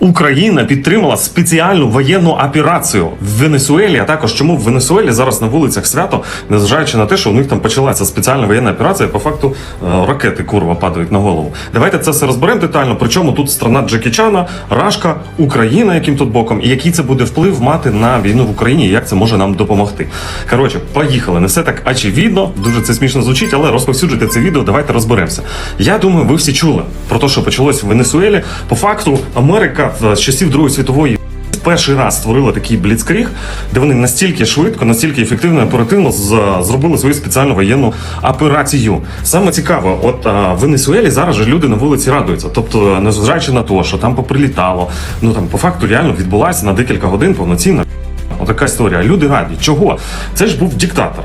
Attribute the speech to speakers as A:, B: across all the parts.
A: Україна підтримала спеціальну воєнну операцію в Венесуелі. А також чому в Венесуелі зараз на вулицях свято, незважаючи на те, що у них там почалася спеціальна воєнна операція, по факту е, ракети курва падають на голову. Давайте це все розберемо детально. Причому тут страна Джекі Чана, Рашка, Україна, яким тут боком, і який це буде вплив мати на війну в Україні, і як це може нам допомогти. Коротше, поїхали. Не все так очевидно, дуже це смішно звучить, але розповсюджуйте це відео. Давайте розберемося. Я думаю, ви всі чули про те, що почалось в Венесуелі. По факту, Америка з часів Другої світової. Перший раз створила такий бліцкріг, де вони настільки швидко, настільки ефективно і оперативно зробили свою спеціальну воєнну операцію. Саме цікаво, от а, в Венесуелі зараз же люди на вулиці радуються. Тобто, незважаючи на те, що там поприлітало, ну там по факту реально відбулася на декілька годин повноцінна Отака історія. Люди раді. Чого? Це ж був диктатор.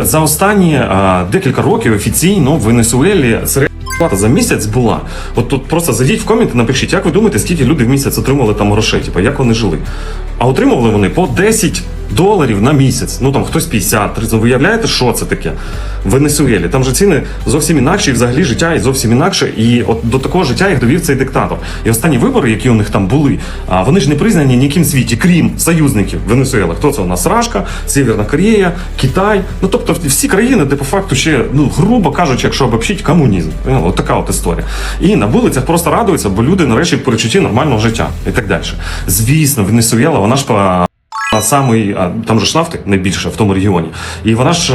A: За останні а, декілька років офіційно в Венесуелі середня плата за місяць була. От тут просто зайдіть в коменти, напишіть, як ви думаєте, скільки люди в місяць отримали там грошей, типу, як вони жили. А отримували вони по 10 доларів на місяць. Ну там хтось 50, 30. Ви що це таке? В Венесуелі. Там же ціни зовсім інакші, і взагалі життя і зовсім інакше. І от до такого життя їх довів цей диктатор. І останні вибори, які у них там були, а вони ж не признані ніким світі, крім союзників Венесуела. Хто це у нас? Рашка, Северна Корея, Китай. Ну тобто всі країни, де по факту ще, ну грубо кажучи, якщо обобщить, комунізм. Ну, от така от історія. І на вулицях просто радуються, бо люди нарешті в перечутті нормального життя і так далі. Звісно, Венесуела, вона ж самий а, там же ж нафти найбільше в тому регіоні, і вона ж.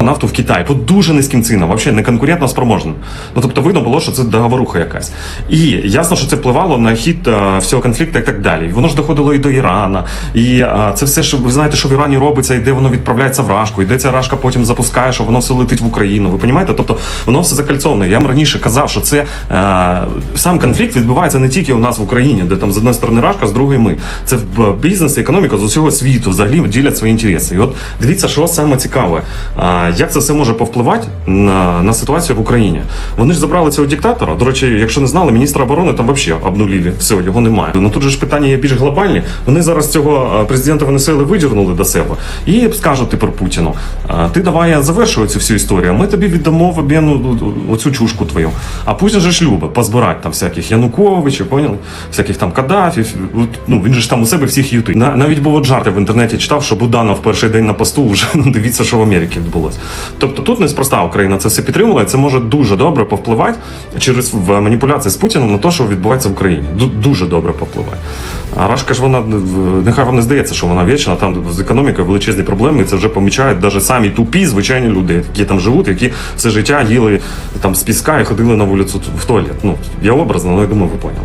A: Нафту в Китай по дуже низьким цінам, взагалі не конкурентно спроможним. Ну тобто видно було, що це договоруха якась. І ясно, що це впливало на хід а, всього конфлікту і так далі. Воно ж доходило і до Ірана. І а, це все, що ви знаєте, що в Ірані робиться, і де воно відправляється в Рашку, і де ця Рашка потім запускає, що воно все летить в Україну. Ви розумієте? Тобто воно все закальцоване. Я вам раніше казав, що це а, сам конфлікт відбувається не тільки у нас в Україні, де там з одної сторони Рашка, з другої ми. Це бізнес і економіка з усього світу взагалі ділять свої інтереси. І от дивіться, що саме цікаве. А, як це все може повпливати на, на ситуацію в Україні? Вони ж забрали цього диктатора. До речі, якщо не знали, міністра оборони там взагалі обнулили. Все, його немає. Ну тут же ж питання є більш глобальні. Вони зараз цього президента Венесуели видірнули до себе і скажуть тепер Путіну: ти давай завершуй цю всю історію. Ми тобі віддамо в обмін оцю чушку твою. А Путін же ж любить позбирати там всяких Януковичів, поняли? Всяких там Каддафів. Ну він же ж там у себе всіх ютить. На, навіть був от жарти в інтернеті читав, що Буданов перший день на посту вже ну, дивіться, що в Америці відбулося. Тобто тут неспроста Україна це все підтримала, і це може дуже добре повпливати через маніпуляції з Путіним на те, що відбувається в Україні. Дуже добре повпливає. А Рашка ж вона нехай вам не здається, що вона вічна, там з економікою величезні проблеми, і це вже помічають навіть самі тупі звичайні люди, які там живуть, які все життя їли там з піска і ходили на вулицю в туалет. Ну я образно, але я думаю, ви поняли.